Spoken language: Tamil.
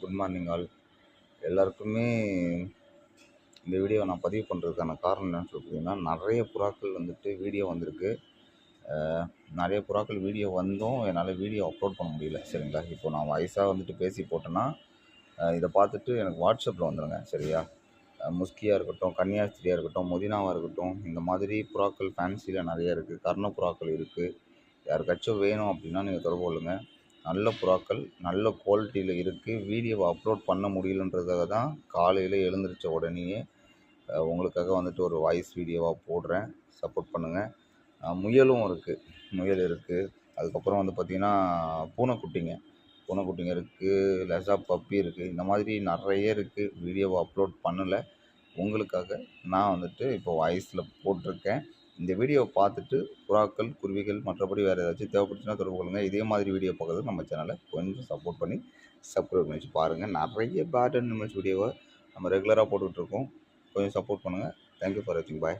குட் மார்னிங் ஆல் எல்லாருக்குமே இந்த வீடியோ நான் பதிவு பண்ணுறதுக்கான காரணம் என்னென்னு சொல்லி பார்த்தீங்கன்னா நிறைய புறாக்கள் வந்துட்டு வீடியோ வந்திருக்கு. நிறைய புறாக்கள் வீடியோ வந்தும் என்னால் வீடியோ அப்லோட் பண்ண முடியல சரிங்களா? இப்போ நான் வயசாக வந்துட்டு பேசி போட்டேன்னா இதை பார்த்துட்டு எனக்கு வாட்ஸ்அப்பில் வந்துடுங்க சரியா? முஸ்கியாக இருக்கட்டும் கன்னியாஸ்திரியாக இருக்கட்டும் மொதினாவாக இருக்கட்டும் இந்த மாதிரி புறாக்கள் ஃபேன்சியில் நிறைய இருக்குது கர்ண புறாக்கள் இருக்குது யாருக்காச்சும் வேணும் அப்படின்னா நீங்கள் தொடர்பு கொள்ளுங்கள் நல்ல புறாக்கள் நல்ல குவாலிட்டியில் இருக்குது வீடியோவை அப்லோட் பண்ண முடியலன்றதுக்காக தான் காலையில் எழுந்திரிச்ச உடனேயே உங்களுக்காக வந்துட்டு ஒரு வாய்ஸ் வீடியோவாக போடுறேன். சப்போர்ட் பண்ணுங்கள் முயலும் இருக்குது முயல் இருக்குது அதுக்கப்புறம் வந்து பார்த்திங்கன்னா பூனைக்குட்டிங்க. பூனைக்குட்டிங்க இருக்குது லெசா பப்பி இருக்குது இந்த மாதிரி நிறைய இருக்குது வீடியோவை அப்லோட் பண்ணலை. உங்களுக்காக நான் வந்துட்டு இப்போ வாய்ஸில் போட்டிருக்கேன். இந்த வீடியோவை பார்த்துட்டு புறாக்கள் குருவிகள் மற்றபடி வேறு ஏதாச்சும் தேவைப்பட்டுச்சுன்னா தொடர்பு கொள்ளுங்கள் இதே மாதிரி வீடியோ பார்க்குறது நம்ம சேனலை கொஞ்சம் சப்போர்ட் பண்ணி சப்ஸ்கிரைப் பண்ணி வச்சு பாருங்கள் நிறைய பேட் அனிமல்ஸ் வீடியோவை நம்ம ரெகுலராக போட்டுக்கிட்டு இருக்கோம். கொஞ்சம் சப்போர்ட் பண்ணுங்கள் தேங்க்யூ ஃபார் வாட்சிங் பாய்